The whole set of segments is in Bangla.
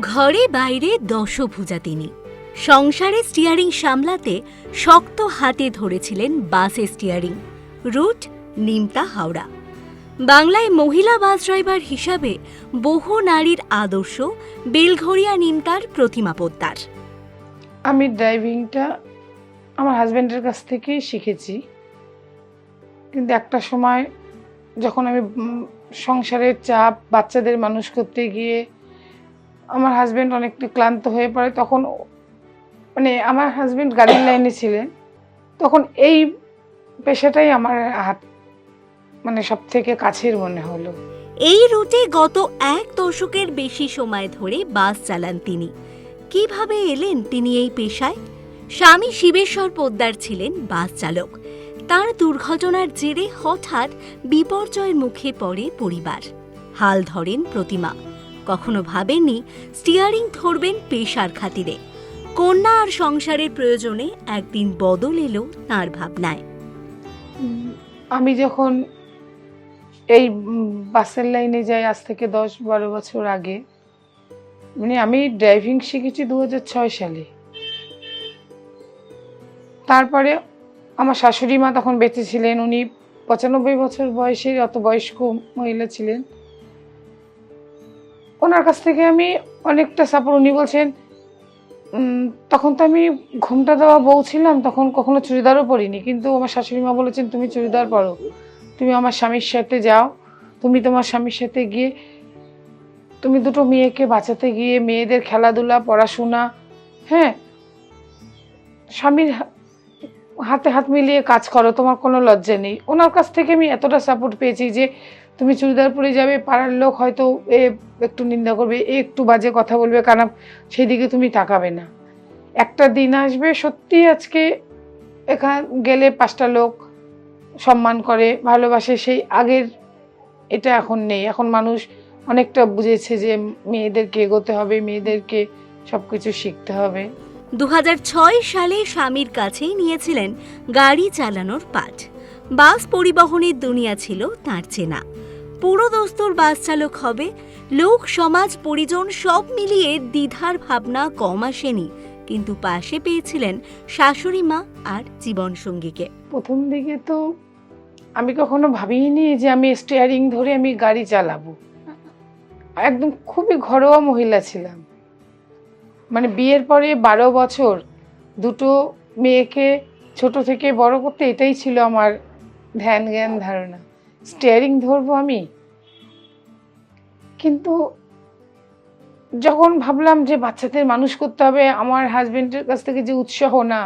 ঘরে বাইরে দশভুজা তিনি। সংসারে স্টিয়ারিং সামলাতে শক্ত হাতে ধরেছিলেন বাসে স্টিয়ারিং রুট, নিমতা হাওড়া। বাংলায় মহিলা বাস ড্রাইভার হিসাবে বহু নারীর আদর্শ বেলঘরিয়া নিমতার প্রতিমা পোদ্দার। আমি ড্রাইভিংটা আমার হাজব্যান্ডের কাছ থেকেই শিখেছি। কিন্তু একটা সময় যখন আমি সংসারের চাপ বাচ্চাদের মানুষ করতে গিয়ে আমার হাজব্যান্ড অনেকটা ক্লান্ত হয়ে পড়ে, তখন মানে আমার হাজব্যান্ড গাড়ির লাইনে ছিলেন, তখন এই পেশাটাই আমার হাত মানে সব থেকে কাছের মনে হলো। এই রুটে গত এক দশকের বেশি সময় ধরে বাস চালান তিনি। কীভাবে এলেন তিনি এই পেশায়? স্বামী শিবেশ্বর পোদ্দার ছিলেন বাস চালক। তার দুর্ঘটনার জেরে হঠাৎ বিপর্যয়ের মুখে পড়ে পরিবার। হাল ধরেন প্রতিমা। কখনো ভাবেননি স্টিয়ারিং ধরবেন পেশার খাতিরে। কন্যা আর সংসারের প্রয়োজনে একদিন বদল এলো তাঁর ভাবনায়। আমি যখন এই বাসের লাইনে যাই আজ থেকে দশ বারো বছর আগে মানে আমি ড্রাইভিং শিখেছি দু সালে। তারপরে আমার শাশুড়ি মা তখন বেঁচে ছিলেন, উনি পঁচানব্বই বছর বয়সের অত বয়স্ক মহিলা ছিলেন। ওনার কাছ থেকে আমি অনেকটা সাপোর্ট উনি বলছেন তখন তো আমি ঘুমটা দেওয়া বউ ছিলাম, তখন কখনো চুড়িদারও পরিনি। কিন্তু আমার শাশুড়ি মা বলেছেন, তুমি চুড়িদার পরো। তুমি আমার স্বামীর সাথে যাও। তুমি তোমার স্বামীর সাথে গিয়ে, তুমি দুটো মেয়েকে বাঁচাতে গিয়ে মেয়েদের খেলাধুলা, পড়াশোনা হ্যাঁ? স্বামীর হাতে হাত মিলিয়ে কাজ করো, তোমার কোনো লজ্জা নেই। ওনার কাছ থেকে আমি এতটা সাপোর্ট পেয়েছি যে তুমি চুড়িদার পরে যাবে, পাড়ার লোক হয়তো এ একটু নিন্দা করবে, এ একটু বাজে কথা বলবে, কারণ সেদিকে তুমি তাকাবে না। একটা দিন আসবে, সত্যি আজকে এখান গেলে পাঁচটা লোক সম্মান করে, ভালোবাসে, সেই আগের এটা এখন নেই। এখন মানুষ অনেকটা বুঝেছে যে মেয়েদেরকে এগোতে হবে, মেয়েদেরকে সব কিছু শিখতে হবে। দু হাজার ছয় সালে স্বামীর কাছেই নিয়েছিলেন গাড়ি চালানোর পাঠ। বাস পরিবহনের দুনিয়া ছিল তাঁর চেনা। পুরো দস্তুর বাস চালক হবে, লোক, সমাজ, পরিজন সব মিলিয়ে দ্বিধার ভাবনা কম আসেনি। কিন্তু পাশে পেয়েছিলেন শাশুড়ি মা আর জীবনসঙ্গীকে। প্রথম দিকে তো আমি কখনো ভাবিনি যে আমি স্টিয়ারিং ধরে আমি গাড়ি চালাবো। একদম খুবই ঘরোয়া মহিলা ছিলাম। মানে বিয়ের পরে বারো বছর দুটো মেয়েকে ছোট থেকে বড় করতে এটাই ছিল আমার ধ্যান জ্ঞান ধারণা। স্টিয়ারিং ধরবো আমি? কিন্তু যখন ভাবলাম যে বাচ্চাদের মানুষ করতে হবে, আমার হাজবেন্ডের কাছ থেকে যে উৎসাহ না,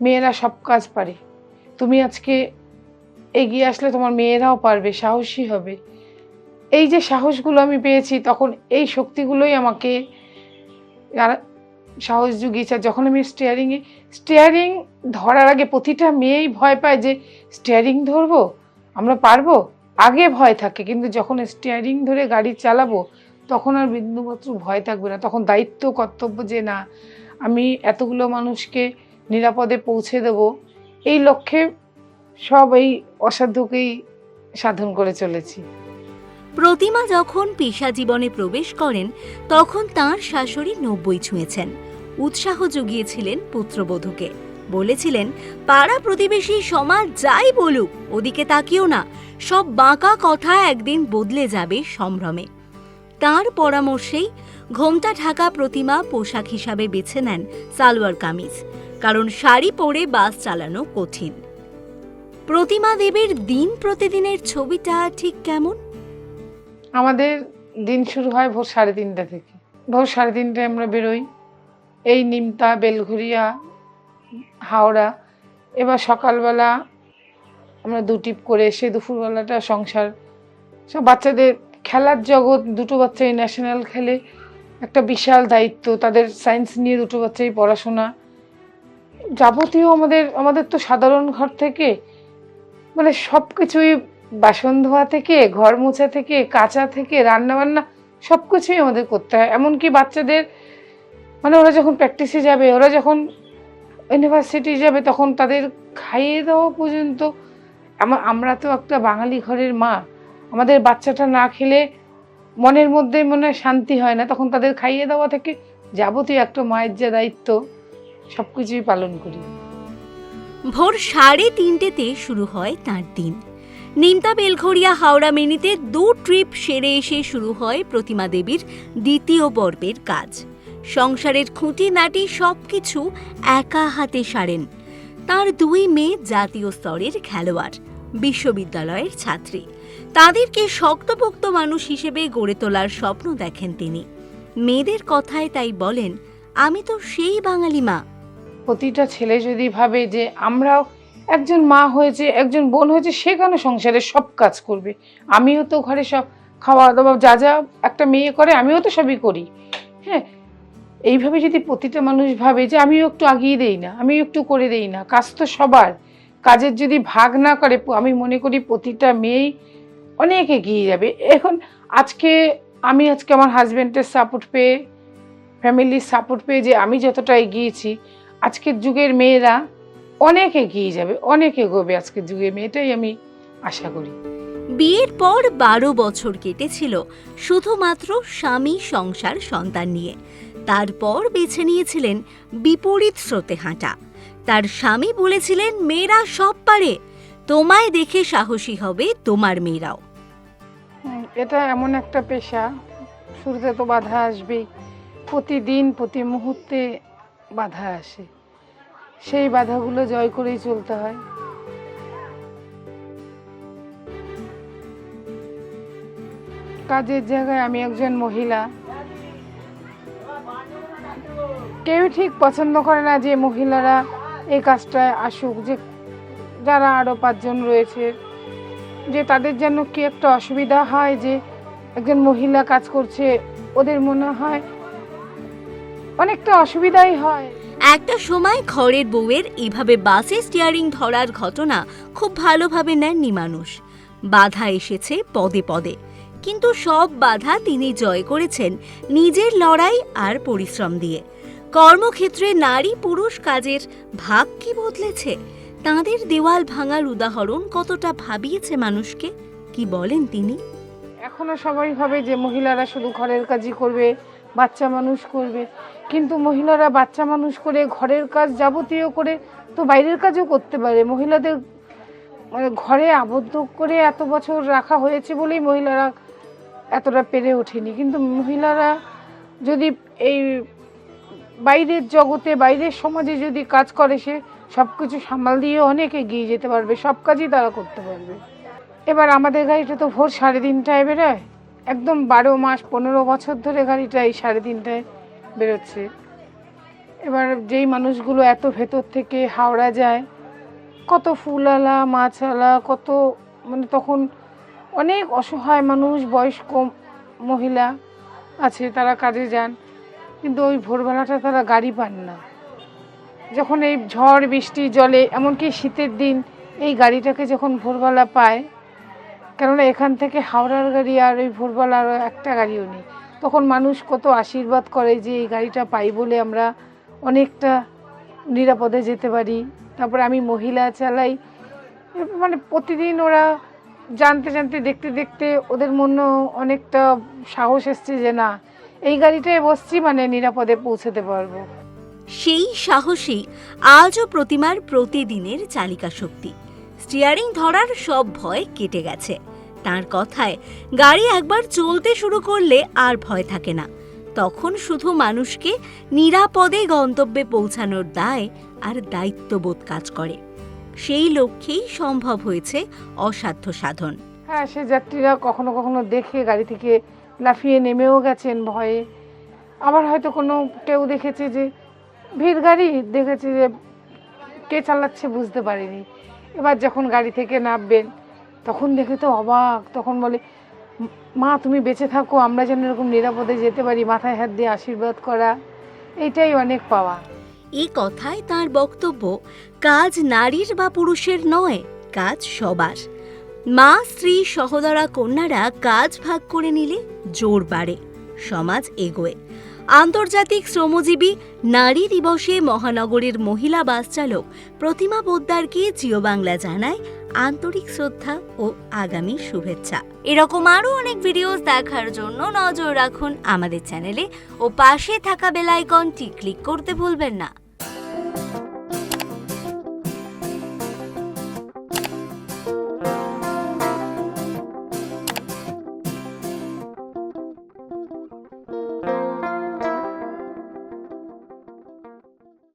মেয়েরা সব কাজ পারে। তুমি আজকে এগিয়ে আসলে তোমার মেয়েরাও পারবে, সাহসী হবে। এই যে সাহসগুলো আমি পেয়েছি, তখন এই শক্তিগুলোই আমাকে সাহস জুগিয়েছে। যখন আমি স্টিয়ারিংয়ে স্টিয়ারিং ধরার আগে প্রতিটা মেয়েই ভয় পায় যে স্টিয়ারিং ধরবো? আমরা পারব? আগে ভয় থাকে, কিন্তু যখন স্টিয়ারিং ধরে গাড়ি চালাবো, তখন আর বিন্দুমাত্র ভয় থাকবে না। তখন দায়িত্ব, কর্তব্য যে না, আমি এতগুলো মানুষকে নিরাপদে পৌঁছে দেব, এই লক্ষ্যে সব এই অসাধ্যকেই সাধন করে চলেছি। প্রতিমা যখন পেশা জীবনে প্রবেশ করেন, তখন তার শাশুড়ি নব্বই ছুঁয়েছেন। উৎসাহ জুগিয়েছিলেন পুত্রবধূকে। বলেছিলেন, পাড়া প্রতিবেশী সমাজ যাই বলুক, ওদিকে তাকিও না, সব বাঁকা কথা একদিন বদলে যাবে সম্ভ্রমে। তার পরামর্শেই ঘোমটা ঢাকা প্রতিমা পোশাক হিসাবে বেছে নেন সালোয়ার কামিজ, কারণ শাড়ি পরে বাস চালানো কঠিন। প্রতিমা দেবীর দিন প্রতিদিনের ছবিটা ঠিক কেমন? আমাদের দিন শুরু হয় ভোর সাড়ে তিনটা থেকে। ভোর সাড়ে তিনটায় আমরা বেরোই। এই নিমতা, বেলঘরিয়া হাওড়া। এবার সকালবেলা আমরা দু টিপ করে এসে দুপুরবেলাটা সংসার। সব বাচ্চাদের খেলার জগৎ, দুটো বাচ্চাই ন্যাশনাল খেলে। একটা বিশাল দায়িত্ব, তাদের সায়েন্স নিয়ে দুটো বাচ্চাই পড়াশোনা। যাবতীয় আমাদের আমাদের তো সাধারণ ঘর থেকে মানে সব কিছুই বাসন ধোয়া থেকে, ঘর মোছা থেকে, কাঁচা থেকে রান্না বান্না সব কিছুই আমাদের করতে হয়। এমনকি বাচ্চাদের মানে ওরা যখন প্র্যাকটিসে যাবে, ওরা যখন ইউনিভার্সিটি যাবে তখন তাদের খাইয়ে দেওয়া পর্যন্ত আমা- আমরা তো একটা বাঙালি ঘরের মা। আমাদের বাচ্চাটা না খেলে মনের মধ্যে মনে শান্তি হয় না। তখন তাদের খাইয়ে দেওয়া থেকে যাবতীয় একটা মায়ের যে দায়িত্ব সব কিছুই পালন করি। ভোর সাড়ে তিনটেতে শুরু হয় তার দিন। নিমতা বেলঘরিয়া হাওড়া মেনিতে দু ট্রিপ সেরে এসে শুরু হয় প্রতিমা দেবীর দ্বিতীয় পর্বের কাজ। সংসারের খুঁটিনাটি সব কিছু একা হাতে সারেন। তার দুই মেয়ে জাতীয় স্তরের খেলোয়াড়, বিশ্ববিদ্যালয়ের ছাত্রী। তাদেরকে শক্তপোক্ত মানুষ হিসেবে গড়ে তোলার স্বপ্ন দেখেন তিনি। মেয়েদের কথায় তাই বলেন, আমি তো সেই বাঙালি মা। প্রতিটা ছেলে যদি ভাবে যে আমরাও একজন মা হয়েছে, একজন বোন হয়েছে, সে কেন সংসারে সব কাজ করবে? আমিও তো ঘরে সব খাওয়া দাওয়া যা যা একটা মেয়ে করে, আমিও তো সবই করি। হ্যাঁ এইভাবে যদি প্রতিটা মানুষ ভাবে যে আমিও একটু আগিয়ে দেই না, আমিও একটু করে দেই না, কাজ তো সবার। কাজের যদি ভাগ না করে আমি মনে করি প্রতিটা মেয়েই অনেক এগিয়ে যাবে। এখন আজকে আমি আজকে আমার হাজব্যান্ডের সাপোর্ট পেয়ে ফ্যামিলির সাপোর্ট পেয়ে যে আমি যতটা এগিয়েছি, আজকের যুগের মেয়েরা অনেক এগিয়ে যাবে, অনেক এগোবে আজকের যুগের মেয়েটাই আমি আশা করি। বিয়ের পর বারো বছর কেটেছিল শুধুমাত্র স্বামী সংসার সন্তান নিয়ে। তারপর বেছে নিয়েছিলেন বিপরীত স্রোতে হাঁটা। তার স্বামী বলেছিলেন, মেয়েরা সব পারে, তোমায় দেখে সাহসী হবে তোমার মেয়েরাও। এটা এমন একটা পেশা শুরুতে তো বাধা আসবেই, প্রতিদিন, প্রতি মুহূর্তে বাধা আসে। সেই বাধাগুলো জয় করেই চলতে হয়। কাজের জায়গায় আমি একজন মহিলা কেউ ঠিক পছন্দ করে না যে মহিলারা এই কাজটায় আসুক, যে যারা আরও পাঁচজন রয়েছে, যে তাদের যেন কি একটা অসুবিধা হয়, যে একজন মহিলা কাজ করছে, ওদের মনে হয় অনেকটা অসুবিধাই হয়। একটা সময় ঘরের বউয়ের এভাবে বাসে স্টিয়ারিং ধরার ঘটনা খুব ভালোভাবে নেননি মানুষ। বাধা এসেছে পদে পদে। কিন্তু সব বাধা তিনি জয় করেছেন নিজের লড়াই আর পরিশ্রম দিয়ে। কর্মক্ষেত্রে নারী পুরুষ কাজের ভাগ কি বদলেছে? তাঁদের দেওয়াল ভাঙার উদাহরণ কতটা ভাবিয়েছে মানুষকে? কি বলেন তিনি? এখনও সবাই ভাবে যে মহিলারা শুধু ঘরের কাজই করবে, বাচ্চা মানুষ করবে। কিন্তু মহিলারা বাচ্চা মানুষ করে ঘরের কাজ যাবতীয় করে তো বাইরের কাজও করতে পারে। মহিলাদের মানে ঘরে আবদ্ধ করে এত বছর রাখা হয়েছে বলেই মহিলারা এতটা পেরে ওঠেনি। কিন্তু মহিলারা যদি এই বাইরের জগতে, বাইরের সমাজে যদি কাজ করে সে সব কিছু সামাল দিয়ে অনেক এগিয়ে যেতে পারবে, সব কাজই তারা করতে পারবে। এবার আমাদের গাড়িটা তো ভোর সাড়ে তিনটায় বেরোয়। একদম বারো মাস, পনেরো বছর ধরে গাড়িটা এই সাড়ে তিনটায় বেরোচ্ছে। এবার যেই মানুষগুলো এত ভেতর থেকে হাওড়া যায়, কত ফুলালা মাছালা কত মানে তখন অনেক অসহায় মানুষ, বয়স্ক মহিলা আছে, তারা কাজে যান। কিন্তু ওই ভোরবেলাটা তারা গাড়ি পান না। যখন এই ঝড়, বৃষ্টি, জলে, এমনকি শীতের দিন এই গাড়িটাকে যখন ভোরবেলা পায়, কেননা এখান থেকে হাওড়ার গাড়ি আর ওই ভোরবেলার একটা গাড়িও নেই। তখন মানুষ কত আশীর্বাদ করে যে এই গাড়িটা পাই বলে আমরা অনেকটা নিরাপদে যেতে পারি। তারপরে আমি মহিলা চালাই। মানে প্রতিদিন ওরা জানতে জানতে দেখতে দেখতে ওদের মনে অনেকটা সাহস এসছে যে না এই গাড়িটায় বসছি মানে নিরাপদে পৌঁছতে পারব। সেই সাহসী আজও প্রতিমার প্রতিদিনের চালিকা শক্তি। স্টিয়ারিং ধরার সব ভয় কেটে গেছে। তার কথায় গাড়ি একবার চলতে শুরু করলে আর ভয় থাকে না। তখন শুধু মানুষকে নিরাপদে গন্তব্যে পৌঁছানোর দায় আর দায়িত্ববোধ কাজ করে। সেই লক্ষ্যেই সম্ভব হয়েছে অসাধ্য সাধন। হ্যাঁ সে যাত্রীরা কখনো কখনো দেখে গাড়ি থেকে লাফিয়ে নেমেও গেছেন ভয়ে। আবার হয়তো কোনো কেউ দেখেছে যে, ভিড় গাড়ি দেখেছে যে, কে চালাচ্ছে বুঝতে পারেনি। এবার যখন গাড়ি থেকে নামবেন, তখন দেখে তো অবাক, তখন বলে, মা, তুমি বেঁচে থাকো, আমরা যেন এরকম নিরাপদে যেতে পারি, মাথায় হাত দিয়ে আশীর্বাদ করা। এইটাই অনেক পাওয়া। এই কথায় তার বক্তব্য, কাজ নারীর বা পুরুষের নয়, কাজ সবার। মা, স্ত্রী, সহদরা, কন্যারা কাজ ভাগ করে নিলে জোর বাড়ে, সমাজ এগোয়। আন্তর্জাতিক শ্রমজীবী নারী দিবসে মহানগরের মহিলা বাস চালক প্রতিমা পোদ্দারকে জিও বাংলা জানায় আন্তরিক শ্রদ্ধা ও আগামী শুভেচ্ছা। এরকম আরও অনেক ভিডিওস দেখার জন্য নজর রাখুন আমাদের চ্যানেলে ও পাশে থাকা বেল আইকনটি ক্লিক করতে ভুলবেন না।